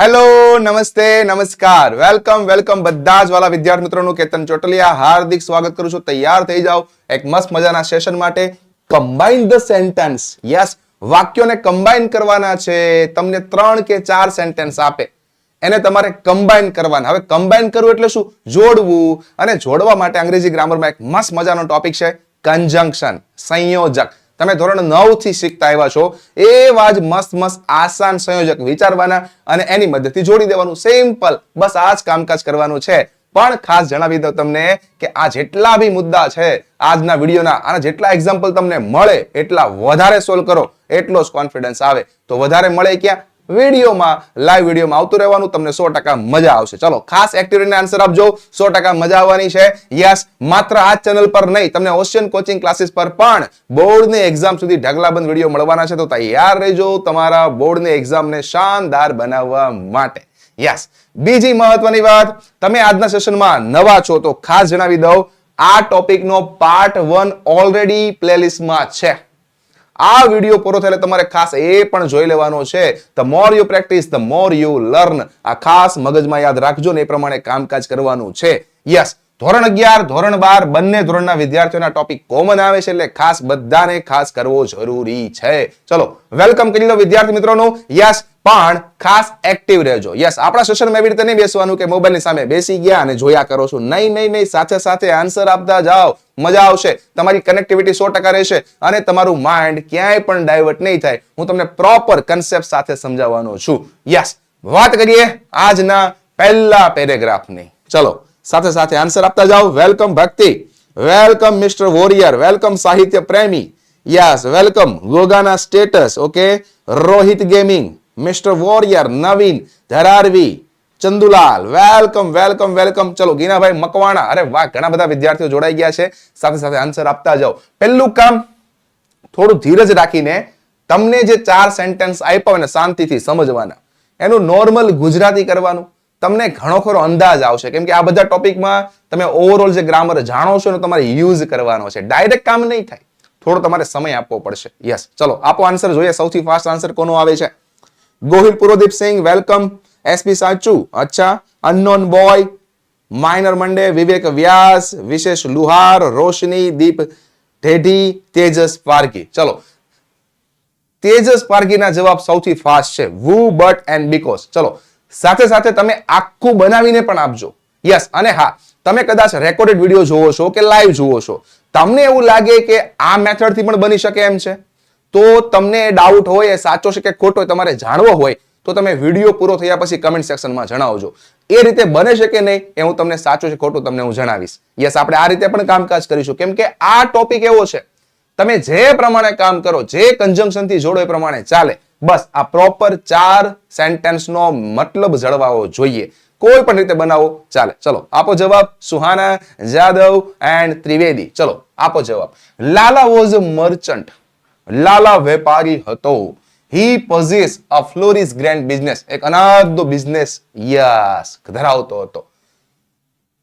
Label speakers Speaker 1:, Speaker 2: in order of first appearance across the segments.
Speaker 1: Hello, નમસ્તે, નમસ્કાર. Welcome welcome બધા જ વાલા વિદ્યાર્થી મિત્રોનું કેતન ચોટલિયા હાર્દિક સ્વાગત કરું છું. તૈયાર થઈ જાઓ એક મસ્ત મજાના સેશન માટે. કમ્બાઇન ધ સેન્ટેન્સ યસ વાક્યોને કમ્બાઇન કરવાના છે. તમને ત્રણ કે ચાર સેન્ટેન્સ આપે. એને તમારે કમ્બાઇન કરવાના. હવે કમ્બાઇન કરવું એટલે શું? જોડવું. અને જોડવા માટે અંગ્રેજી ગ્રામરમાં એક મસ્ત મજાનો ટોપિક છે કન્જંક્શન સંયોજક. તમે ધોરણ નવથી શીખતા આવ્યા છો, એવા જ મસ્ત મસ્ત આસાન સંયોજક વિચારવાના અને એની મદદથી જોડી દેવાનું. સિમ્પલ બસ આ જ કામકાજ કરવાનું છે. પણ ખાસ જણાવી દઉં તમને કે આ જેટલા બી મુદ્દા છે, આજના વિડીયોના, આના જેટલા એક્ઝામ્પલ તમને મળે, એટલા વધારે સોલ્વ કરો, એટલો જ કોન્ફિડન્સ આવે. તો વધારે મળે ક્યાં? વિડીયોમાં લાઈવ વિડીયોમાં આવતું રહેવાનું, તમને સો ટકા મજા આવશે. ચલો, ખાસ એક્ટિવિટીને આન્સર આપજો. સો ટકા મજા આવવાની છે. યસ, માત્ર આ ચેનલ પર નહીં, તમને ઓશિયન કોચિંગ ક્લાસીસ પર પણ બોર્ડની એક્ઝામ સુધી ઢગલાબંધ વીડિયો મળવાના છે. તો તૈયાર રહેજો તમારા બોર્ડની એક્ઝામને શાનદાર બનાવવા માટે. યસ, બીજી મહત્વની વાત, તમે આજના સેશનમાં નવા છો, તો ખાસ જણાવી દઉં. આ ટોપિકનો પાર્ટ વન ઓલરેડી પ્લેલિસ્ટમાં છે. આ વીડિયો પૂરો થયેલે તમારે ખાસ એ પણ જોઈ લેવાનો છે. The more you practice the more you learn આ ખાસ મગજમાં યાદ રાખજો ને એ પ્રમાણે કામકાજ કરવાનું છે. યસ ધોરણ અગિયાર, ધોરણ બાર બંને ધોરણના વિદ્યાર્થીઓના ટોપિક કોમન આવે છે એટલે ખાસ બધાને ખાસ કરવો જરૂરી છે. ચલો વેલકમ કરી લો વિદ્યાર્થી મિત્રોનું. યસ, પણ ખાસ એક્ટિવ રહેજો. યસ, આપણા સેશનમાં એવી રીતે નહીં બેસવાનું કે મોબાઈલની સામે બેસી ગયા અને જોયા કરો છો. નહીં નહીં નહીં, સાથે સાથે આન્સર આપતા જાઓ. મજા આવશે. તમારી કનેક્ટિવિટી સો ટકા રહેશે અને તમારું માઇન્ડ ક્યાંય પણ ડાયવર્ટ નહીં થાય. હું તમને પ્રોપર કન્સેપ્ટ સાથે સમજાવવાનો છું. યસ, વાત કરીએ આજના પહેલા પેરેગ્રાફની ચલો સાથે સાથે આન્સર આપતા જાઓ. વેલકમ ભક્તિ welcome mister warrior welcome Sahitya Premi yes welcome ગોગાના status okay Rohit gaming mister warrior Navin Dhararvi Chandulal welcome welcome welcome ચલો ગીનાભાઈ મકવાણા અરે વાહ, ઘણા બધા વિદ્યાર્થીઓ જોડાઈ ગયા છે. સાથે સાથે આન્સર આપતા જાઓ. પહેલું કામ, થોડું ધીરજ રાખીને તમને જે ચાર સેન્ટેન્સ આપ્યા ને શાંતિથી સમજવાના. એનું નોર્મલ ગુજરાતી કરવાનું. તમને ઘણો ખરો અંદાજ આવશે. કેમ કે આ બધા ટોપિકમાં તમે ઓવરઓલ જે ગ્રામર જાણો છો ને તમારે યુઝ કરવાનો છે. ડાયરેક્ટ કામ નહીં થાય. થોડો તમારે સમય આપવો પડશે. યસ ચલો આપો આન્સર જોઈએ. સૌથી ફાસ્ટ આન્સર કોનો આવે છે? ગોહિલ પુરોદીપ સિંહ વેલકમ એસપી સાચુ. અચ્છા. Unknown boy minor Monday. Vivek Vyas. Vishesh Luhar. Roshni. દીપ ઢેઢી. તેજસ પારકી. ચલો. તેજસ પારકીના જવાબ સૌથી ફાસ્ટ છે. વુ બટ એન્ડ બીકોઝ ચલો. સાથે સાથે તમે આખું બનાવીને પણ આપજો. યસ અને હા, તમે કદાચ રેકોર્ડેડ વીડિયો જોવો છો કે લાઈવ જુઓ છો, તમને એવું લાગે કે આ મેથડથી પણ બની શકે એમ છે? તો તમને ડાઉટ હોય, એ સાચો છે કે ખોટો તમારે જાણવો હોય, તો તમે વીડિયો પૂરો થયા પછી કમેન્ટ સેક્શનમાં જણાવજો. એ રીતે બને છે કે નહીં, એ હું તમને સાચું છે, ખોટું તમને હું જણાવીશ. યસ આપણે આ રીતે પણ કામકાજ કરીશું. કેમ કે આ ટોપિક એવો છે, તમે જે પ્રમાણે કામ કરો, જે કન્જંક્શન જોડો એ પ્રમાણે ચાલે. બસ, આ પ્રોપર ચાર સેન્ટેન્સ નો મતલબ જળવાવો જોઈએ. કોઈ પણ રીતે બનાવો, ચાલે. ચલો, આપો જવાબ સુહાના, જાદવ એન્ડ ત્રિવેદી. ચલો, આપો જવાબ. લાલા વોઝ મર્ચન્ટ લાલા વેપારી હતો. He possesses a flourish grand business એક અનાદો બિઝનેસ યસ, ધરાવતો હતો.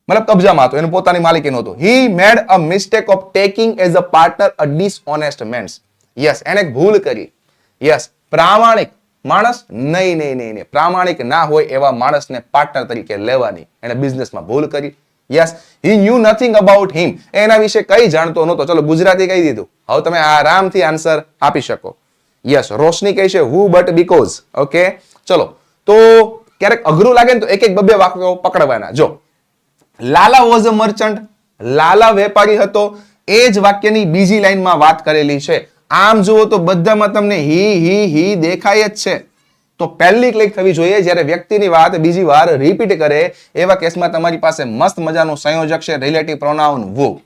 Speaker 1: મતલબ કબજામાં હતો, એનું પોતાની માલિકી નહોતું he made a mistake of taking as a partner a dishonest men's yes એને ભૂલ કરી. યસ પ્રામાણિક માણસ નહીં નહીં નહીં નહીં. પ્રામાણિક ના હોય એવા માણસને પાર્ટનર તરીકે લેવાની. એને બિઝનેસમાં ભૂલ કરી. Yes he knew nothing about him એના વિશે કઈ જાણતો નહોતો. ચલો ગુજરાતી કહી દીધું. હવે તમે આરામથી આન્સર આપી શકો. યસ રોશની કહે છે હુ બટ બીકોઝ ઓકે ચલો. તો ક્યારેક અઘરું લાગે ને તો એક એક બબે વાક્યો પકડવાના. જો. લાલા વોઝ અ મર્ચન્ટ લાલા વેપારી હતો. એ જ વાક્યની બીજી લાઈનમાં વાત કરેલી છે. આમ જુઓ તો બધામાં તમને હી હી હી દેખાય જ છે. તો પહેલી ક્લિક થવી જોઈએ જ્યારે વ્યક્તિની વાત બીજી વાર રિપીટ કરે, એવા કેસમાં તમારી પાસે મસ્ત મજાનું સંયોજક છે રિલેટિવ પ્રોનાઉન વુ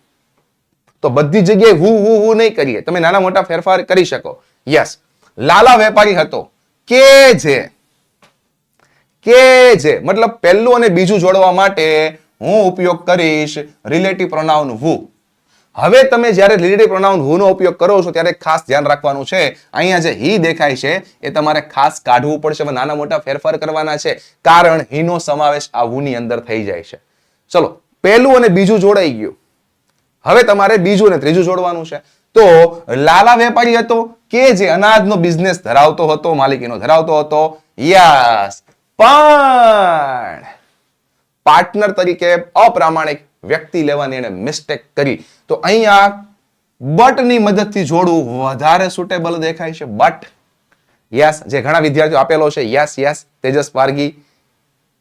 Speaker 1: તો બધી જગ્યાએ વુ વુ વુ નહીં કરીએ. તમે નાના મોટા ફેરફાર કરી શકો. યસ લાલા વેપારી હતો. કે જે? કે જે? મતલબ પહેલું અને બીજું જોડવા માટે હું ઉપયોગ કરીશ રિલેટિવ પ્રોનાઉન વુ હવે તમે જ્યારે રિલેટિવ પ્રોનાઉન હુ નો ઉપયોગ કરો છો, ત્યારે ખાસ ધ્યાન રાખવાનું છે. અહીંયા જે હી દેખાય છે, એ તમારે ખાસ કાઢવું પડશે. નાના મોટા ફેરફાર કરવાના છે, કારણ હીનો સમાવેશ આ વુ ની અંદર થઈ જાય છે. ચલો, પહેલું અને બીજું જોડાઈ ગયું. હવે તમારે બીજું અને ત્રીજું જોડવાનું છે. તો લાલા વેપારી હતો કે જે અનાજનો બિઝનેસ ધરાવતો હતો, માલિકીનો ધરાવતો હતો? યસ પણ પાર્ટનર તરીકે અપ્રામાણિક વ્યક્તિ લેવાની એને મિસ્ટેક કરી. તો અહીંયા બટની મદદથી જોડવું વધારે સુટેબલ દેખાય છે. બટ યસ, જે ઘણા વિદ્યાર્થીઓ આપેલો છે, yes yes, Tejas Pargi,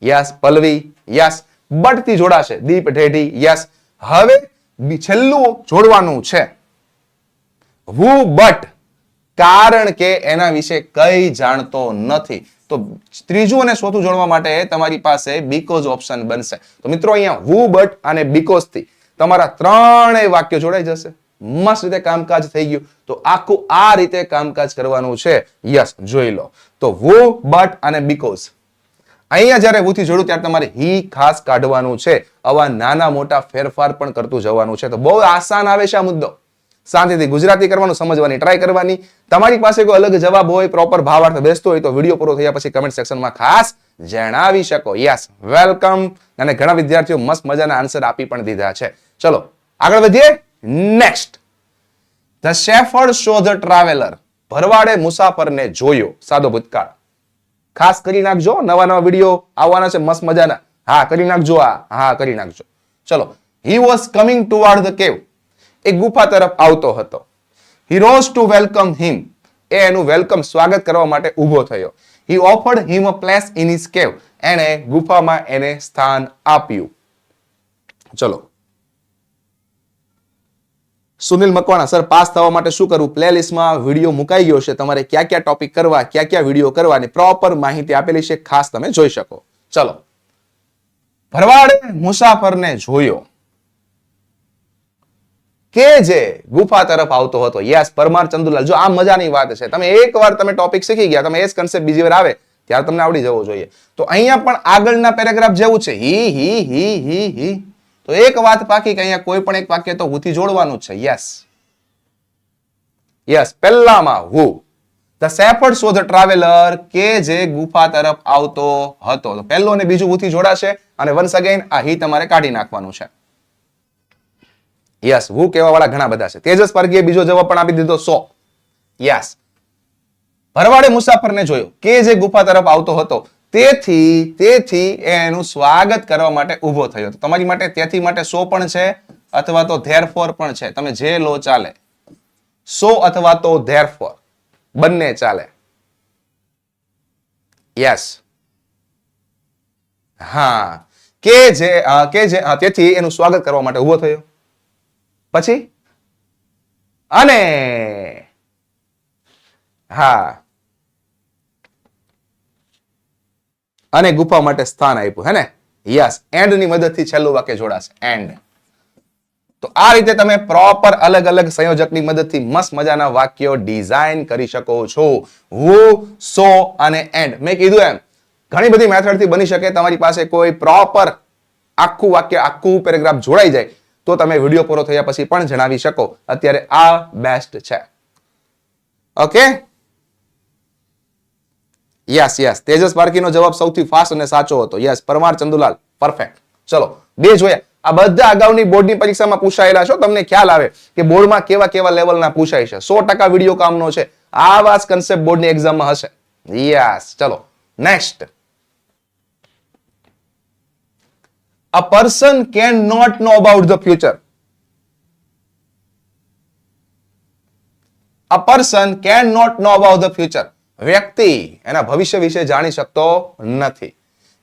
Speaker 1: yes, Pallavi, yes બટથી જોડાશે. દીપ ઢેઢી, યસ. હવે છેલ્લું જોડવાનું છે. હુ બટ કારણ કે એના વિશે કઈ જાણતો નથી. તો ત્રીજું અને ચોથું જોડવા માટે તમારી પાસે બીકોઝ ઓપ્શન બનશે. તો મિત્રો અહીંયા વુ બટ અને બીકોઝથી તમારા ત્રણેય વાક્યો જોડાઈ જશે. મસ્ત રીતે કામકાજ થઈ ગયું. તો આખું આ રીતે કામકાજ કરવાનું છે. યસ, જોઈ લો. તો વુ બટ અને બીકોઝ અહીંયા જ્યારે હું થી જોડું, ત્યારે તમારે હી ખાસ કાઢવાનું છે. આવા નાના મોટા ફેરફાર પણ કરતું જવાનું છે. તો બહુ આસાન આવે છે આ મુદ્દો. શાંતિથી ગુજરાતી કરવાનું, સમજવાની ટ્રાય કરવાની. તમારી પાસે કોઈ અલગ જવાબ હોય પ્રોપર ભાવાર્થ બેસતો હોય તો વીડિયો પૂરો થયા પછી કમેન્ટ સેક્શનમાં ખાસ જણાવી શકો. યસ વેલકમ અને ઘણા વિદ્યાર્થીઓ મસ્ત મજાના આન્સર આપી પણ દીધા છે. ચલો, આગળ વધીએ. Next the shepherd saw the traveller ભરવાડે મુસાફરને જોયો. સાદો ભૂતકાળ. ખાસ કરી નાખજો, નવા નવા વીડિયો આવવાના છે, મસ્ત મજાના. હા, કરી નાખજો આ. હા, કરી નાખજો. ચલો he was coming toward the cave એ ગુફા તરફ આવતો હતો. He rose to welcome him એ એનું વેલકમ સ્વાગત કરવા માટે ઊભો થયો. He offered him a place in his cave એણે ગુફામાં એને સ્થાન આપ્યું. ચલો. સુનિલ મકવાણા, સર, પાસ થવા માટે શું કરવું? પ્લેલિસ્ટમાં વીડિયો મુકાઈ ગયો છે. તમારે ક્યાં ક્યાં ટોપિક કરવા, ક્યાં ક્યાં વીડિયો કરવાની પ્રોપર માહિતી આપેલી છે ખાસ તમે જોઈ શકો. ચલો. ભરવાડે મુસાફરને જોયો. કે જે ગુફા તરફ આવતો હતો. યસ, પરમાર ચંદુલાલ. જો આ મજાની વાત છે. તમે એકવાર તમે ટોપિક શીખી ગયા, તમે એ કન્સેપ્ટ બીજી વાર આવે, ત્યારે તમને આવડી જવો જોઈએ. તો અહીંયા પણ આગળના પેરેગ્રાફ જેવું છે. હી હી હી હી હી. તો એક વાત પાકી કે અહીંયા કોઈ પણ એક વાક્ય તો હુથી જોડવાનું છે. યસ. યસ, પહેલામાં હુ. The shepherd saw the traveller કે જે ગુફા તરફ આવતો હતો. તો પહેલો અને બીજું હુથી જોડાશે. અને વન્સ અગેન આ હી તમારે કાઢી નાખવાનું છે. યસ હું કહેવા વાળા ઘણા બધા છે. તેજસ પરગીએ બીજો જવાબ પણ આપી દીધો સો. યસ ભરવાડે મુસાફરને જોયો. કે જે ગુફા તરફ આવતો હતો, તેથી તેથી એનું સ્વાગત કરવા માટે ઊભો થયો તો તમારી માટે તેથી માટે સો પણ છે, અથવા તો ધેરફોર પણ છે. તમે જે લો ચાલે. સો અથવા તો ધેરફોર બંને ચાલે. યસ હા. કે જે કે જે તેથી એનું સ્વાગત કરવા માટે ઊભો થયો. પછી? અને હા. અને ગુફા માટે સ્થાન આપ્યું, હે ને? યસ એન્ડની મદદથી છેલ્લું વાક્ય જોડાશે, એન્ડ. તો આ રીતે તમે પ્રોપર અલગ અલગ સંયોજકની મદદથી મસ્ત મજાના વાક્યો ડિઝાઇન કરી શકો છો. હુ, સો અને એન્ડ. મેં કીધું એમ, ઘણી બધી મેથડથી બની શકે, તમારી પાસે કોઈ પ્રોપર આખું વાક્ય, આખું પેરેગ્રાફ જોડાઈ જાય. તો તમે વીડિયો પૂરો થયા પછી પણ જણાવી શકો. અત્યારે આ બેસ્ટ છે. ઓકે યસ યસ તેજસ પારકીનો જવાબ સૌથી ફાસ્ટ અને સાચો હતો. યસ પરમાર ચંદુલાલ. પરફેક્ટ ચલો, બે જોયા. આ બધા અગાઉની બોર્ડની પરીક્ષામાં પૂછાયેલા છો. તમને ખ્યાલ આવે કે બોર્ડમાં કેવા કેવા લેવલના પૂછાય છે. સો ટકા વીડિયો કામનો છે. આવા જ કન્સેપ્ટ બોર્ડની એક્ઝામમાં હશે. યસ ચલો. Next a person cannot know about the future a person cannot know about the future વ્યક્તિ એના ભવિષ્ય વિશે જાણી શકતો નથી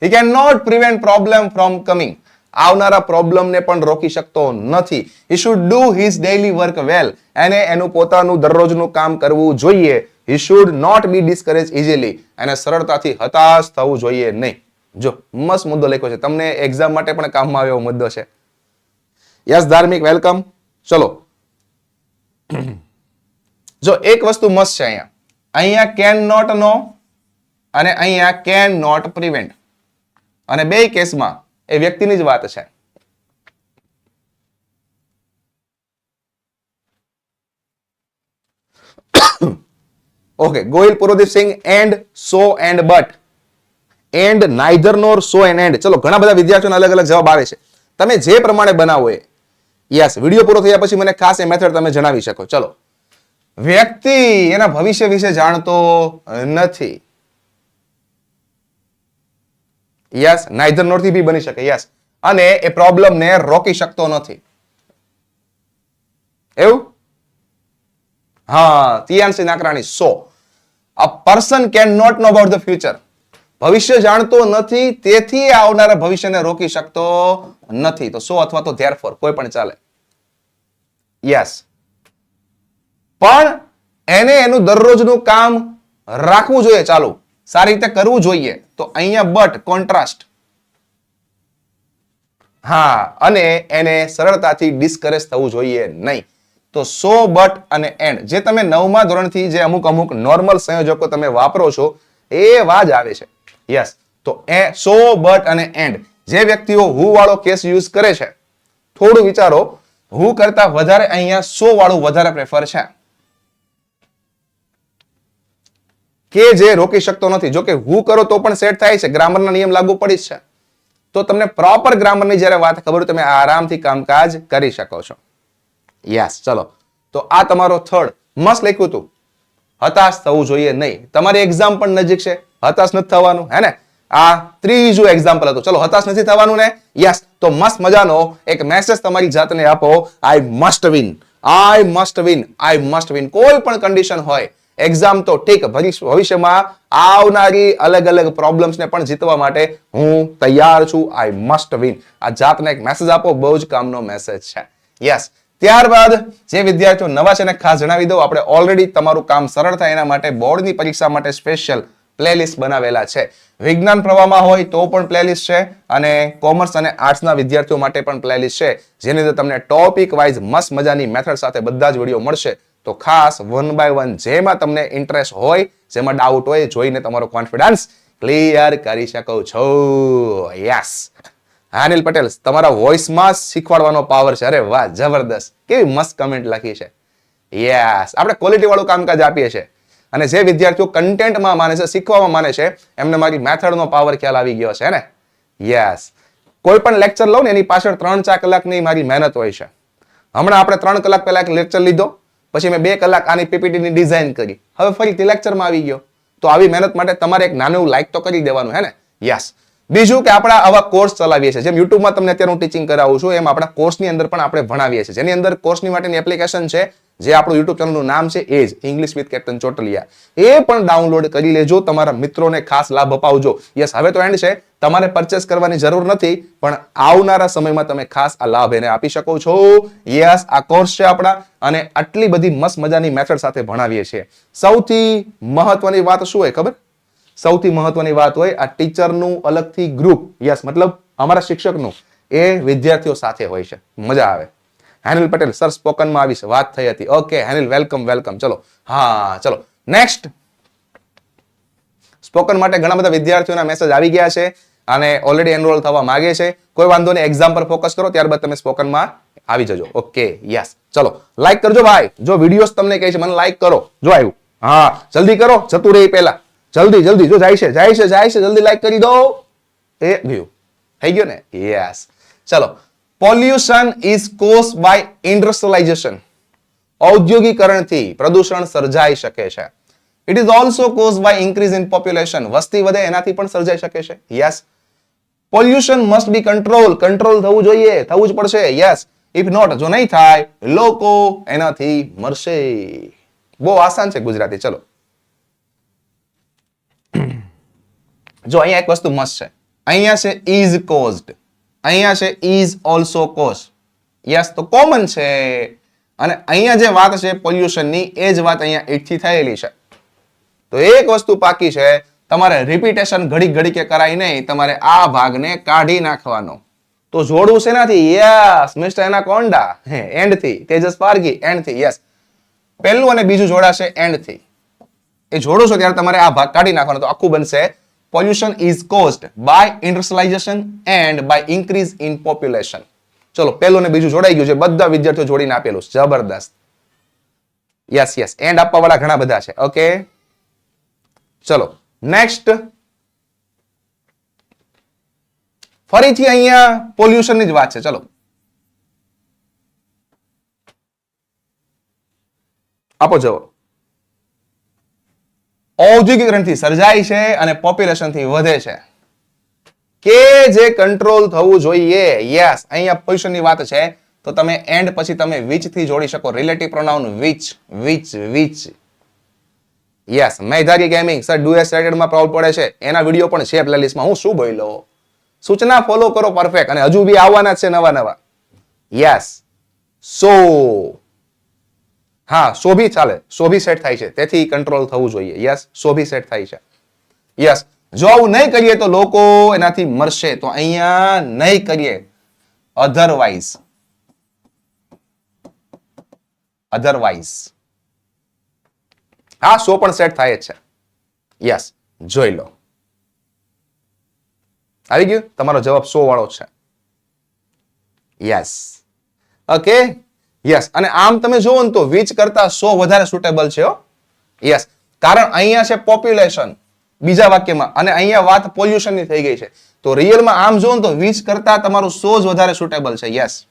Speaker 1: he cannot prevent problem from coming આવનારા પ્રોબ્લેમને પણ રોકી શકતો નથી he should do his daily work well એને એનું પોતાનું દરરોજનું કામ કરવું જોઈએ he should not be discouraged easily એને સરળતાથી હતાશ થવું જોઈએ નહીં જો, મસ્ત મુદ્દો લખ્યો છે. તમને એક્ઝામ માટે પણ કામમાં આવે એવો મુદ્દો છે. યસ, ધાર્મિક વેલકમ ચલો. જો, એક વસ્તુ મસ્ત છે અહીંયા. અહીંયા કેન નોટ નો અને અહીંયા કેન નોટ પ્રિવેન્ટ અને બે કેસમાં એ વ્યક્તિની જ વાત છે. Okay Gohil Purvadeep Singh and so and but and neither nor so and and ચલો, ઘણા બધા વિદ્યાર્થીઓના અલગ અલગ જવાબ આવે છે. તમે જે પ્રમાણે બનાવો એ. યસ વીડિયો પૂરો થયા પછી મને ખાસ એ મેથડ તમે જણાવી શકો. ચલો. વ્યક્તિ એના ભવિષ્ય વિશે જાણતો નથી. યસ નાઇધર નોરથી બી બની શકે. યસ અને એ પ્રોબ્લેમને રોકી શકતો નથી. એવું? હા Tiyansi Nakrani, so. A person cannot know about the future ભવિષ્ય જાણતો નથી, તેથી આવનારા ભવિષ્યને રોકી શકતો નથી. તો સો અથવા તો ધેર ફોર કોઈ પણ ચાલે. યસ પણ એને એનું દરરોજનું કામ રાખવું જોઈએ ચાલુ. સારી રીતે કરવું જોઈએ. તો અહીંયા બટ કોન્ટ્રાસ્ટ હા, અને એને સરળતાથી ડિસ્કરેજ થવું જોઈએ નહીં. તો સો બટ અને એન્ડ જે તમે નવમા ધોરણથી જે અમુક અમુક નોર્મલ સંયોજકો તમે વાપરો છો, એ વાજ આવે છે. યસ તો એ સો બટ અને એન્ડ જે વ્યક્તિઓ હુ વાળો કેસ યુઝ કરે છે, થોડું વિચારો હુ કરતા વધારે અહીંયા સો વાળું વધારે પ્રેફર છે. કે જે રોકી શકતો નથી, જો કે હુ કરો તો પણ સેટ થાય છે ગ્રામરના નિયમ લાગુ પડી છે. તો તમને પ્રોપર ગ્રામરની જ્યારે વાત ખબર તમે આરામથી કામકાજ કરી શકો છો. યસ ચલો. તો આ તમારો થર્ડ મસ્ત લખ્યું હતું હતાશ થવું જોઈએ નહીં. તમારી એક્ઝામ પણ નજીક છે. હતાશ નથી થવાનું, હે ને? આ ત્રીજું એક્ઝામ્પલ હતું. ચલો, હતાશ નથી થવાનું ને? યસ તો મસ્ત મજાનો એક મેસેજ તમારી જાતને આપો. I must win I must win I must win કોઈ પણ કન્ડિશન હોય એક્ઝામ તો ઠીક ભવિષ્યમાં આવનારી અલગ અલગ પ્રોબ્લેમ્સને પણ જીતવા માટે હું તૈયાર છું. આઈ મસ્ટ વિન આ જાતને એક મેસેજ આપો, બહુ જ કામનો મેસેજ છે. યસ ત્યારબાદ જે વિદ્યાર્થીઓ નવા છે ખાસ જણાવી દઉં. આપણે ઓલરેડી તમારું કામ સરળ થાય એના માટે બોર્ડની પરીક્ષા માટે સ્પેશિયલ પ્લેલિસ્ટ બનાવેલા છે. વિજ્ઞાન પ્રવાહમાં હોય તો પણ પ્લેલિસ્ટ છે અને કોમર્સ અને આર્ટ્સના વિદ્યાર્થીઓ માટે પણ પ્લેલિસ્ટ છે. જેની અંદર તમને ટોપિક વાઇઝ મસ્ત મજાની મેથડ સાથે બધા જ વીડિયો મળશે. તો ખાસ વન બાય વન જેમાં તમને ઇન્ટરેસ્ટ હોય, જેમાં ડાઉટ હોય જોઈને તમારો કોન્ફિડન્સ ક્લિયર કરી શકો છો. યસ અનિલ પટેલ, તમારા વોઇસમાં શીખવાડવાનો પાવર છે. અરે વાહ, જબરદસ્ત. કેવી મસ્ત કમેન્ટ લખી છે. યસ આપણે ક્વોલિટી વાળું કામકાજ આપીએ છીએ. અને જે વિદ્યાર્થીઓ કન્ટેન્ટમાં માને છે, શીખવામાં માને છે, એમને મારી મેથડનો પાવર ખ્યાલ આવી ગયો છે ને? યસ કોઈ પણ લેક્ચર લઉં ને, એની પાછળ ત્રણ ચાર કલાકની મારી મહેનત હોય છે. હમણાં આપણે ત્રણ કલાક પહેલા એક લેક્ચર લીધો, પછી મેં બે કલાક આની પીપીટીની ડિઝાઇન કરી. હવે ફરીથી લેક્ચરમાં આવી ગયો. તો આવી મહેનત માટે તમારે એક નાનું લાઇક તો કરી દેવાનું, હે ને? યસ બીજું કે આપણા આવા કોર્સ ચલાવીએ છીએ. જેમ યુટ્યુબમાં તમને અત્યારે હું ટીચિંગ કરાવું છું, એમ આપણા કોર્સની અંદર પણ આપણે ભણાવીએ છીએ. જેની અંદર કોર્સની માટેની એપ્લિકેશન છે જે આપણું યુટ્યુબ ચેનલનું નામ છે, એ જ ઇંગ્લિશ વિથ કેપ્ટન ચોટલિયા. એ પણ ડાઉનલોડ કરી લેજો, તમારા મિત્રોને ખાસ લાભ અપાવજો. યસ હવે તો એન્ડ છે. તમારે પરચેસ કરવાની જરૂર નથી, પણ આવનારા સમયમાં તમે ખાસ આ લાભ એને આપી શકો છો. યસ આ કોર્સ છે આપણા, અને આટલી બધી મસ્ત મજાની મેથડ સાથે ભણાવીએ છીએ. સૌથી મહત્વની વાત શું હોય, ખબર? સૌથી મહત્વની વાત હોય, આ ટીચરનું અલગથી ગ્રુપ યસ મતલબ અમારા શિક્ષકનું. એ વિદ્યાર્થીઓ સાથે હોય છે. મજા આવે. હેનિલ પટેલ સર સ્પોકનમાં આવીશ વાત થઈ હતી. Okay, Henil, welcome welcome. ચલો. હા, ચલો. નેક્સ્ટ સ્પોકન માટે ઘણા બધા વિદ્યાર્થીઓના મેસેજ આવી ગયા છે અને ઓલરેડી એનરોલ થવા માગે છે. કોઈ વાંધો નહીં એક્ઝામ પર ફોકસ કરો, ત્યારબાદ તમે સ્પોકનમાં આવી જજો. ઓકે યસ ચલો લાઈક કરજો ભાઈ. જો વિડીયોસ તમને કહે છે, મને લાઈક કરો. જો આવ્યું. હા, જલ્દી કરો. જતું રહી પહેલા. જલ્દી જલ્દી. જો જાય છે જાય છે જાય છે. જલ્દી લાઈક કરી દો. એ, ગયું. થઈ ગયો ને? યસ ચલો pollution is cause by industrialization ઔદ્યોગિકરણથી પ્રદૂષણ સર્જાઈ શકે છે. It is also cause by increase in population વસ્તી વધે, એનાથી પણ સર્જાઈ શકે છે. Yes pollution must be control control થવું જોઈએ. થવું જ પડશે. યસ ઇફ નોટ જો નહીં થાય, લોકો એનાથી મરશે. બહુ આસાન છે ગુજરાતી. ચલો. જો અહીંયા એક વસ્તુ મસ્ત છે. અહીંયા છે ઇઝ કોઝડ અહીંયા છે ઇઝ ઓલ્સો કોઝ યસ તો કોમન છે. અને અહીંયા જે વાત છે પોલ્યુશનની એ જ વાત અહીંયા એકથી થયેલી છે. તો એક વસ્તુ પાકી છે, તમારે રિપીટેશન ઘડી ઘડી કે કરાય નહીં, તમારે આ ભાગને કાઢી નાખવાનો. તો જોડવું છે નથી યસ મિસ્ટર એના કોન્ડા હે એન્ડથી. તેજસ પારગી એન્ડથી. યસ પહેલું અને બીજું જોડાશે એન્ડથી. એ જોડો છો ત્યારે તમારે આ ભાગ કાઢી નાખવાનો. તો આખું બનશે pollution is caused by industrialization and by increase in population ચલો, પહેલું ને બીજું જોડાઈ ગયું છે. બધા વિદ્યાર્થીઓ જોડીને આપેલું જબરદસ્ત. યસ યસ એન્ડ આપવા વાળા ઘણા બધા છે. ઓકે ચલો નેક્સ્ટ ફરીથી અહીંયા પોલ્યુશનની જ વાત છે. ચલો. આપો જવાબ. ઔદ્યોગિકરણથી સર્જાય છે અને પોપ્યુલેશનથી વધે છે. કે જે કંટ્રોલ થવું જોઈએ? યસ અહીંયા પોઝિશનની વાત છે. તો તમે એન્ડ પછી તમે વિચથી જોડી શકો? Relative pronoun which which which yes Medhari gaming sir ડુએસમાં problem પડે છે. એના વીડિયો પણ છે પ્લેલિસ્ટમાં હું શું બોલ્યો? સૂચના ફોલો કરો પરફેક્ટ અને હજુ બી આવવાના છે નવા નવા. યસ સો હા સોભી ચાલે. સોભી સેટ થાય છે. તેથી કંટ્રોલ થવું જોઈએ. યસ સોભી સેટ થાય છે. યસ જો આવું નહીં કરીએ તો લોકો એનાથી મરશે. તો અહીંયા નહીં કરીએ. અધરવાઇઝ અધરવાઇઝ હા, સો પણ સેટ થાય છે. યસ જોઈ લો. આવી ગયું? તમારો જવાબ સો વાળો છે. યસ ઓકે યસ અને આમ તમે જોવો ને તો વીચ કરતા સો વધારે સુટેબલ છે યસ કારણ અહીંયા છે પોપ્યુલેશન બીજા વાક્યમાં, અને અહીંયા વાત પોલ્યુશનની થઈ ગઈ છે. તો રિયલમાં આમ ને તો વીચ કરતા તમારું સો જ વધારે સુટેબલ છે. યસ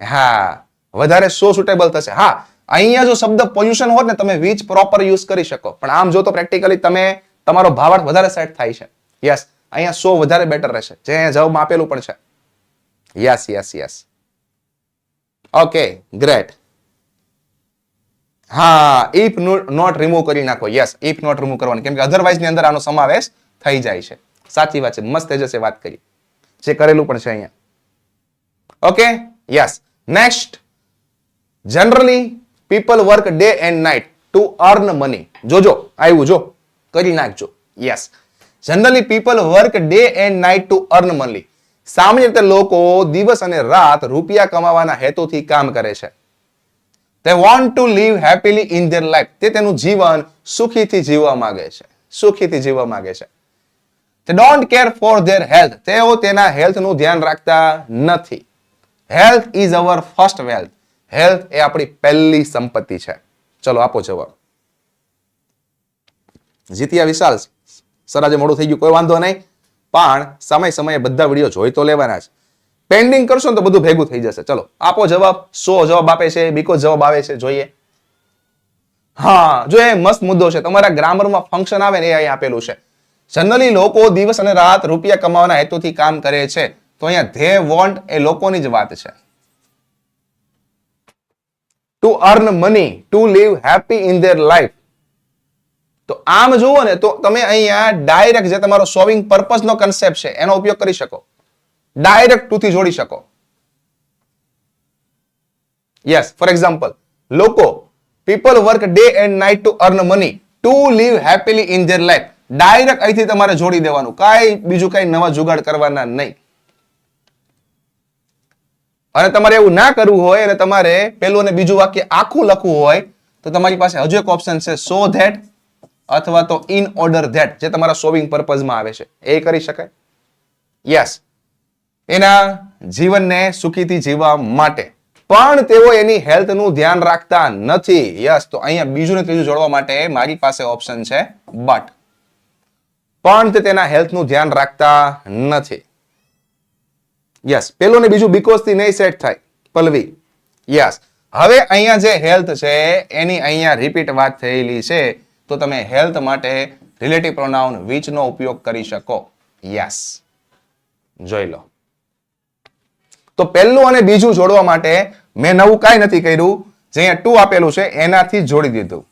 Speaker 1: હા. વધારે સો સુટેબલ થશે. હા. અહીંયા જો શબ્દ પોલ્યુશન હોત ને, તમે વીચ પ્રોપર યુઝ કરી શકો. પણ આમ જો તો પ્રેક્ટિકલી તમે, તમારો ભાવાર્થ વધારે સેટ થાય છે. યસ અહીંયા સો વધારે બેટર રહેશે. જે જવાબમાં આપેલું પણ છે. Yes yes yes okay great હા ઇફ નોટ રિમૂવ કરી નાખો. યસ ઇફ નોટ રિમૂવ કરવાની. કેમ કે અધરવાઇઝની અંદર આનો સમાવેશ થઈ જાય છે. સાચી વાત છે. મસ્ત તેજસે વાત કરી. જે કરેલું પણ છે અહીંયા. Okay yes next generally people work day and night to earn money જોજો આવ્યું જો. કરી નાખજો. Yes generally people work day and night to earn money સામાન્ય રીતે લોકો દિવસ અને રાત રૂપિયા કમાવાના હેતુથી કામ કરે છે. They want to live happily in their life તે તેનું જીવન સુખીથી જીવવા માંગે છે. સુખીથી જીવવા માંગે છે. They don't care for their health તેઓ તેના હેલ્થનું ધ્યાન રાખતા નથી. Health is our first wealth health એ આપણી પહેલી સંપત્તિ છે. ચલો, આપો જવાબ. જીત્યા વિશાલ, સર મોડું થઈ ગયું. કોઈ વાંધો નહીં. પણ સમય સમયે બધા વીડિયો જોઈ તો લેવાના છે. પેન્ડિંગ કરશો ને તો બધું ભેગું થઈ જશે. ચલો, આપો જવાબ, સો જવાબ આપે છે, બીકો જવાબ આવે છે, જોઈએ. હા, જો એ મસ્ત મુદ્દો છે. તમારા ગ્રામરમાં ફંક્શન આવે ને એ અહીં આપેલું છે. જનરલી લોકો દિવસ અને રાત રૂપિયા કમાવાના હેતુથી કામ કરે છે. તો અહીંયા ધે વોન્ટ એ લોકોની જ વાત છે. To earn money to live happy in their life તો આમ જુઓ ને તો તમે અહીંયા ડાયરેક્ટ જે તમારો સોવિંગ પર્પસ નો કન્સેપ્ટ છે, એનો ઉપયોગ કરી શકો. ડાયરેક્ટ ટુ થી જોડી શકો. યસ ફોર એક્ઝામ્પલ લોકો people work day and night to earn money to live happily in their life direct અહીંથી તમારે જોડી દેવાનું. કાંઈ બીજું કાંઈ નવા જુગાડ કરવાના નહીં. અને તમારે એવું ના કરવું હોય અને તમારે પેલું અને બીજું વાક્ય આખું લખવું હોય, તો તમારી પાસે હજુ એક ઓપ્શન છે સો ધેટ અથવા તો ઇન ઓર્ડર ધેટ જે તમારા સોવિંગ પર્પઝમાં આવે છે. એ કરી શકાય? યસ એના જીવનને સુખીથી જીવવા માટે. પણ તેઓ એની હેલ્થનું ધ્યાન રાખતા નથી. યસ તો અહીંયા બીજું ને ત્રીજું જોડવા માટે મારી પાસે ઓપ્શન છે બટ પણ તે તેના હેલ્થનું ધ્યાન રાખતા નથી. યસ પેલું ને બીજું બીકોઝથી નહીં સેટ થાય. પલવી યસ હવે અહીંયા જે હેલ્થ છે, એની અહીંયા રિપીટ વાત થયેલી છે. તો તમે હેલ્થ માટે રિલેટિવ પ્રોનાઉન which નો ઉપયોગ કરી શકો. યસ. જોઈ લો. તો પહેલું અને બીજું જોડવા માટે મેં નવું કાંઈ નથી કર્યું. જે અહીંયા ટુ આપેલું છે, એનાથી જોડી દીધું.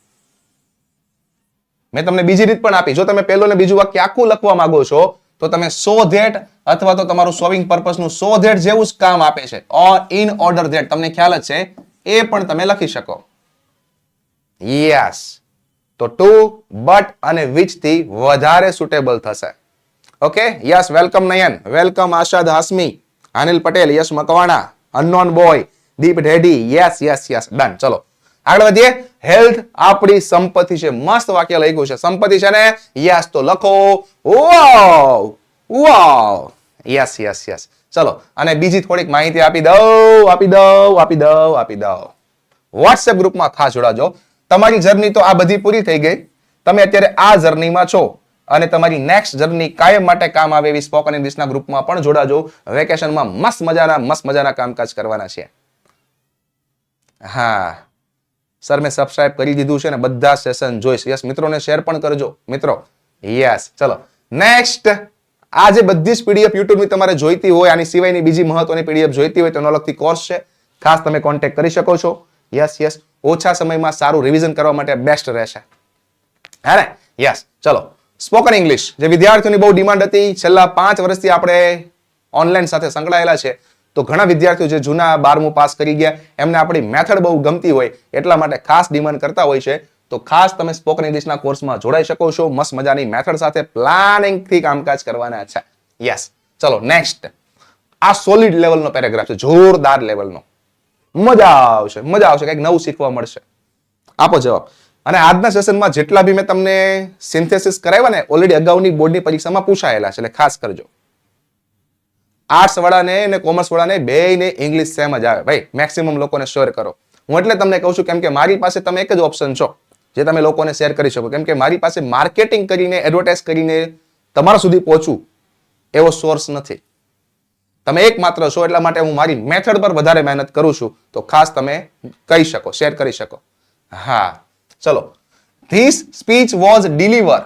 Speaker 1: મેં તમને બીજી રીત પણ આપી. જો તમે પહેલું અને બીજું વાક્ય આખું લખવા માંગો છો, તો તમે સો ધેટ અથવા તો તમારું સોવિંગ પર્પઝનું સો ધેટ જેવું જ કામ આપે છે. Or in order that. તમને ખ્યાલ જ છે? એ પણ તમે લખી શકો. યસ. તો ટુ બટ અને વિચથી વધારે સુટેબલ થશે. Okay yes welcome Nayan welcome Ashad Hashmi Anil Patel yes Makwana unknown boy Deep Dhedi yes yes yes done ચલો. આગળ વધીએ. હેલ્થ આપણી સંપત્તિ છે. મસ્ત વાક્ય લખ્યું છે. સંપત્તિ છે ને? યસ તો લખો. Wow wow yes yes yes ચલો. અને બીજી થોડીક માહિતી આપી દઉં આપી દઉં આપી દઉં આપી દઉં. વોટ્સએપ ગ્રુપમાં ખાસ જોડાજો. તમારી જર્ની તો આ બધી પૂરી થઈ ગઈ. તમે અત્યારે આ જર્નીમાં છો અને તમારી નેક્સ્ટ જર્ની કાયમ માટે કામ આવે એવી સ્પોકન ઇંગ્લિશના ગ્રુપમાં પણ જોડાજો. વેકેશનમાં મસ્ત મજાના મસ્ત મજાના કામકાજ કરવાના છે. હા. સર મેં સબસ્ક્રાઇબ કરી દીધું છે ને બધા સેશન જોઈશ. યસ મિત્રોને શેર પણ કરજો. મિત્રો યસ ચલો. નેક્સ્ટ આ જે બધી જ પીડીએફ યુટ્યુબની તમારે જોઈતી હોય, આની સિવાયની બીજી મહત્વની પીડીએફ જોઈતી હોય તેનો અલગથી કોર્સ છે. ખાસ તમે કોન્ટેક્ટ કરી શકો છો. યસ યસ ઓછા સમયમાં સારું રિવિઝન કરવા માટે બેસ્ટ રહેશે. હે ને? યસ ચલો. સ્પોકન ઇંગ્લિશ જે વિદ્યાર્થીઓની બહુ ડિમાન્ડ હતી, છેલ્લા પાંચ વર્ષથી આપણે ઓનલાઈન સાથે સંકળાયેલા છે. તો ઘણા વિદ્યાર્થીઓ જે જૂના બારમું પાસ કરી ગયા, એમને આપણી મેથડ બહુ ગમતી હોય, એટલા માટે ખાસ ડિમાન્ડ કરતા હોય છે. તો ખાસ તમે સ્પોકન ઇંગ્લિશના કોર્સમાં જોડાઈ શકો છો. મસ્ત મજાની મેથડ સાથે પ્લાનિંગથી કામકાજ કરવાના છે. યસ ચલો નેક્સ્ટ આ સોલિડ લેવલનો પેરેગ્રાફ છે. જોરદાર લેવલનો મજા આવશે મજા આવશે, કંઈક નવું શીખવા મળશે. આપો જવાબ. અને આજના સેશનમાં જેટલા બી મેં તમને સિન્થેસિસ કરાવ્યા ને ઓલરેડી અગાઉની બોર્ડની પરીક્ષામાં પૂછાયેલા છે, એટલે ખાસ કરજો. આર્ટ્સ વાળાને અને કોમર્સ વાળાને બેયને ઇંગ્લિશ સેમ જ આવે. ભાઈ મેક્સિમમ લોકોને શેર કરો. હું એટલે તમને કહું છું, કેમ કે મારી પાસે તમે એક જ ઓપ્શન છો, જે તમે લોકોને શેર કરી શકો. કેમ કે મારી પાસે માર્કેટિંગ કરીને એડવર્ટાઇઝ કરીને તમારા સુધી પહોંચું એવો સોર્સ નથી. તમે એક માત્ર છો એટલા માટે હું મારી મેથડ પર વધારે મહેનત કરું છું. તો ખાસ તમે કહી શકો શેર કરી શકો. હા, ચલો. This speech was deliver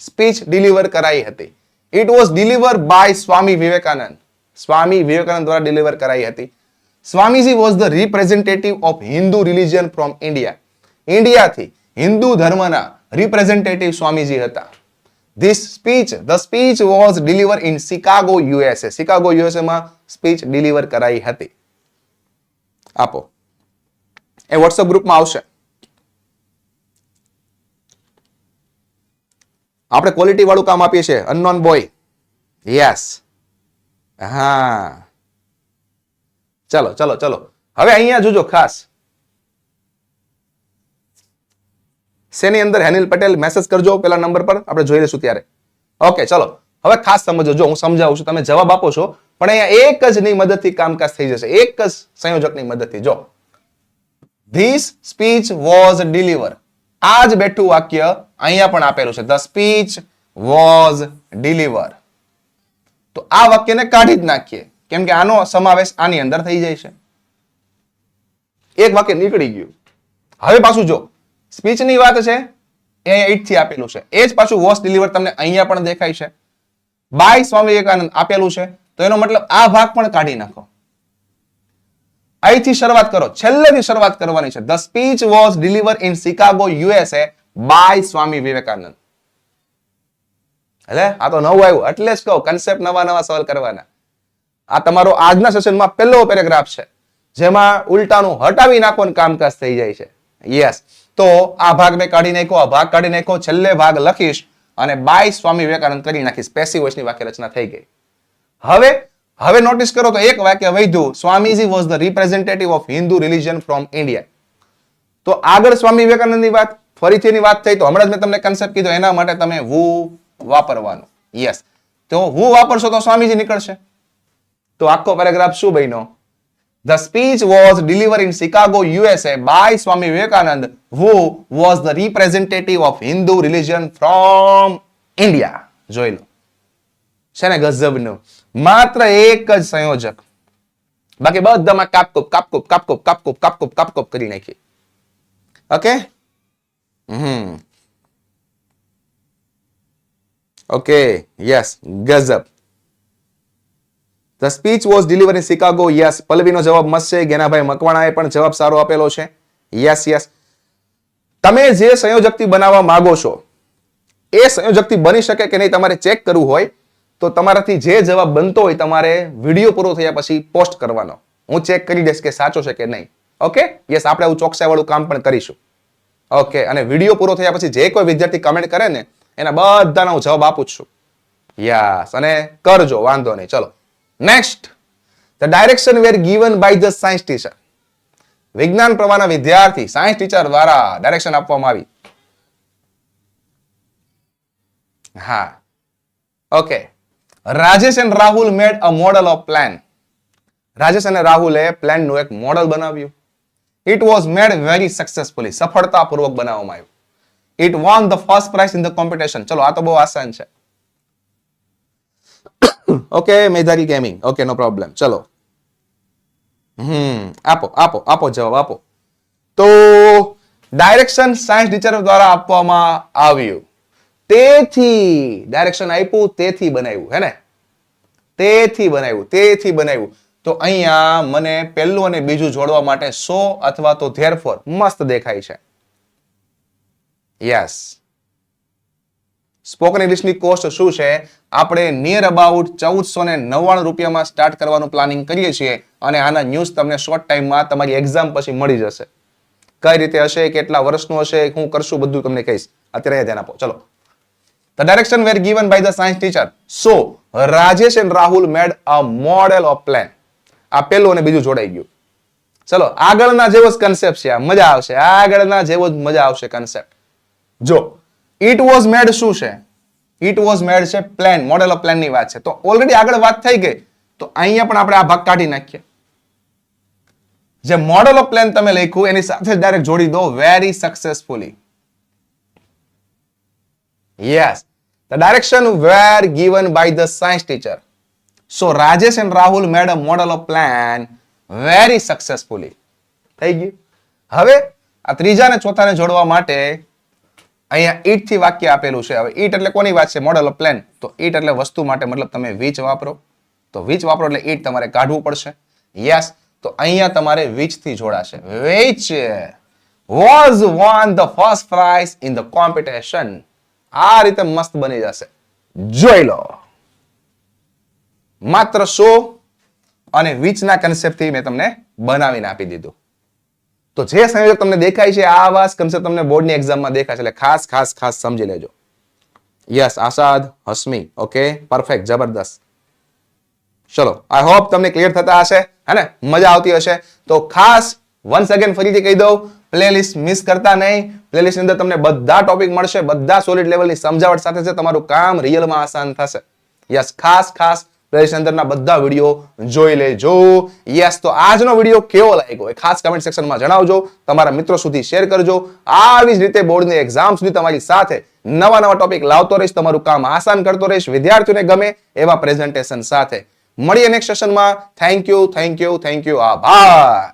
Speaker 1: speech deliver કરાઈ હતી. It was deliver by Swami Vivekananda. Swami Vivekananda દ્વારા ડિલિવર કરાઈ હતી. Swamiji was the representative of Hindu religion from India ઇન્ડિયાથી Hindu ધર્મના રિપ્રેઝેન્ટેટિવ સ્વામીજી હતા. This speech the speech was deliver in Chicago USA Chicago યુએસએમાં speech deliver કરાઈ હતી. આપો. એ WhatsApp ગ્રુપમાં આવશે. આપણે ક્વોલિટી વાળું કામ આપીએ છીએ. અનનોન બોય યસ હા. ચલો ચલો ચલો. હવે અહીંયા જોજો, ખાસ. શેની અંદર હેનિલ પટેલ મેસેજ કરજો પેલા નંબર પર. આપણે જોઈ લઈશું ત્યારે. ઓકે ચલો. હવે ખાસ સમજો, જો હું સમજાવું છું, તમે જવાબ આપો છો, પણ અહીંયા એક જ ની મદદથી કામકાજ થઈ જશે. એક જ સંયોજકની મદદથી. જો. ધીસ સ્પીચ વોઝ ડિલિવર આ જ બેઠું વાક્ય અહીંયા પણ આપેલું છે. ધ સ્પીચ વોઝ ડિલિવર તો આ વાક્યને કાઢી જ નાખીએ. કેમ કે આનો સમાવેશ આની અંદર થઈ જાય છે. એક વાક્ય નીકળી ગયું. હવે પાછું જો. સ્પીચની વાત છે, એ એઇટથી આપેલું છે. એ જ પાછું વોઝ ડિલિવર તમને અહીંયા પણ દેખાય છે. બાય સ્વામી વિવેકાનંદ આપેલું છે, તો એનો મતલબ આ ભાગ પણ કાઢી નાખો. અહીંથી શરૂઆત કરો, છેલ્લેથી શરૂઆત કરવાની છે. The speech was deliver in Chicago USA by Swami Vivekananda. એટલે આ તો નવું આવ્યું. એટલે જ કહું કન્સેપ્ટ નવા નવા સવાલ કરવાના. આ તમારો આજના સેશનમાં પહેલો પેરેગ્રાફ છે, જેમાં ઉલટાનું હટાવી નાખવાનું કામકાજ થઈ જાય છે. યસ તો આ ભાગ મેં કાઢી નાખ્યો, આ ભાગ કાઢી નાખ્યો, છેલ્લે ભાગ લખીશ અને બાય સ્વામી વિવેકાનંદ કરી નાખીશ. પેસી વોઇસની વાક્ય રચના થઈ ગઈ. હવે હવે નોટિસ કરો તો એક વાક્ય વૈધું Swamiji was the representative of Hindu religion from India તો આગળ સ્વામી વિવેકાનંદની વાત, ફરીથી એની વાત થઈ, તો હમણાં જ મેં તમને કન્સેપ્ટ કીધો, એના માટે તમે વુ વાપરવાનું. યસ તો હું વાપરશો તો સ્વામીજી નીકળશે. તો આખો પેરેગ્રાફ શું બન્યો? The speech was delivered in Chicago, USA by Swami Vivekanand, who was the representative of Hindu religion from India. જોઈ લો છે ને ગઝબનું માત્ર એક જ સંયોજક બાકી બધામાં કાપકૂપ કાપકૂપ કાપકૂપ કાપકૂપ કાપકૂપ કાપકૂપ કરી નાખી okay hmm okay yes Ghazab the speech was deliver in Chicago yes પલ્લવીનો જવાબ મસ્ત છે. ગેનાભાઈ મકવાણાએ પણ જવાબ સારો આપેલો છે. યસ યસ તમે જે સંયોજકથી બનાવવા માંગો છો, એ સંયોજકથી બની શકે કે નહીં તમારે ચેક કરવું હોય, તો તમારાથી જે જવાબ બનતો હોય તમારે વીડિયો પૂરો થયા પછી પોસ્ટ કરવાનો. હું ચેક કરી દઈશ કે સાચો છે કે નહીં. ઓકે યસ આપણે આવું ચોકસાઈવાળું કામ પણ કરીશું. ઓકે અને વીડિયો પૂરો થયા પછી જે કોઈ વિદ્યાર્થી કમેન્ટ કરે ને, એના બધાના હું જવાબ આપું છું. યસ અને કરજો, વાંધો નહીં. ચલો. Next the direction were given by the science teacher વિજ્ઞાન પ્રવાહના વિદ્યાર્થી સાયન્સ ટીચર દ્વારા ડાયરેક્શન આપવામાં આવી. હા. Okay Rajesh and Rahul made a model of plan Rajesh અને રાહુલે પ્લાનનું એક મોડલ બનાવ્યું. It was made very successfully સફળતાપૂર્વક બનાવવામાં આવ્યું. It won the first prize in the competition ચલો, આ તો બહુ આસાન છે. Okay Medhari gaming okay no problem ચલો હમ આપો આપો આપો જવાબ આપો તો ડાયરેક્શન સાયન્સ ટીચર દ્વારા આપવામાં આવ્યું. તેથી ડાયરેક્શન આપ્યું, તેથી બનાવ્યું, હે ને? તેથી બનાવ્યું તેથી બનાવ્યું. તો અહીંયા મને પહેલું અને બીજું જોડવા માટે સો અથવા તો ધેરફોર મસ્ત દેખાય છે. યસ સ્પોકન ઇંગ્લિશની કોસ્ટ શું છે? આપણે નિયર અબાઉટ ચૌદસો ને નવ્વાણું રૂપિયામાં સ્ટાર્ટ કરવાનું પ્લાનિંગ કરીએ છીએ અને આના ન્યૂઝ તમને શોર્ટ ટાઈમમાં તમારી એક્ઝામ પછી મળી જશે. કઈ રીતે હશે કેટલા વર્ષનું હશે હું કરશું બધું તમને કહીશ. અત્યારે ધ્યાન આપો. ચલો. The direction were given by the science teacher. So, Rajesh and Rahul made a model of plan. આ પેલું અને બીજું જોડાઈ ગયું. ચલો આગળના જેવો જ કન્સેપ્ટ છે. આ મજા આવશે. આગળના જેવો જ મજા આવશે કન્સેપ્ટ જો ઇટ વોઝ મેડ શું છે? ઇટ વોઝ મેડ છે પ્લાન મોડેલ ઓફ પ્લાનની વાત છે. તો ઓલરેડી આગળ વાત થઈ ગઈ. તો અહીંયા પણ આપણે આ ભાગ કાઢી નાખીએ. જે મોડેલ ઓફ પ્લાન તમે લખ્યું, એની સાથે ડાયરેક્ટ જોડી દો very successfully yes the direction were given by the science teacher so Rajesh and Rahul made a model of plan very successfully થઈ ગયું. હવે આ ત્રીજા ને ચોથાને જોડવા માટે અહીંયા ઈટથી વાક્ય આપેલું છે. હવે ઈટ એટલે કોની વાત છે? મોડલ ઓફ પ્લેન તો ઈટ એટલે વસ્તુ માટે મતલબ તમે વીચ વાપરો. તો વીચ વાપરો એટલે ઈટ તમારે કાઢવું પડશે. યસ તો અહીંયા તમારે વીચથી જોડાશે. Which was won the first prize in the competition આ રીતે મસ્ત બની જશે. જોઈ લો. માત્ર શો અને વીચના કન્સેપ્ટથી મેં તમને બનાવીને આપી દીધું. તો જે સંયોજક તમને દેખાય છે, આ આવા કન્સેપ્ટ તમને બોર્ડની એક્ઝામમાં દેખાય છે એટલે ખાસ ખાસ ખાસ સમજી લેજો. Yes Asad Hasmi okay perfect જબરદસ્ત. ચલો આઈ હોપ તમને ક્લિયર થતા હશે, હે ને? મજા આવતી હશે. તો ખાસ વન્સ અગેન ફરીથી કહી દઉં પ્લેલિસ્ટ મિસ કરતા નહીં. પ્લેલિસ્ટની અંદર તમને બધા ટોપિક મળશે, બધા સોલિડ લેવલની સમજાવટ સાથે છે તમારું કામ રિયલમાં આસાન થશે. યસ ખાસ ખાસ પ્લેલિસ્ટ બધા વીડિયો જોઈ લેજો. યસ તો આજનો વીડિયો કેવો લાગ્યો? ખાસ કમેન્ટ સેક્શનમાં જણાવજો. તમારા મિત્રો સુધી શેર કરજો. આવી જ રીતે બોર્ડની એક્ઝામ સુધી તમારી સાથે નવા નવા ટોપિક લાવતો રહીશ, તમારું કામ આસાન કરતો રહીશ, વિદ્યાર્થીઓને ગમે એવા પ્રેઝન્ટેશન સાથે. મળીએ નેક્સ્ટ સેશનમાં thank you thank you thank you આભાર.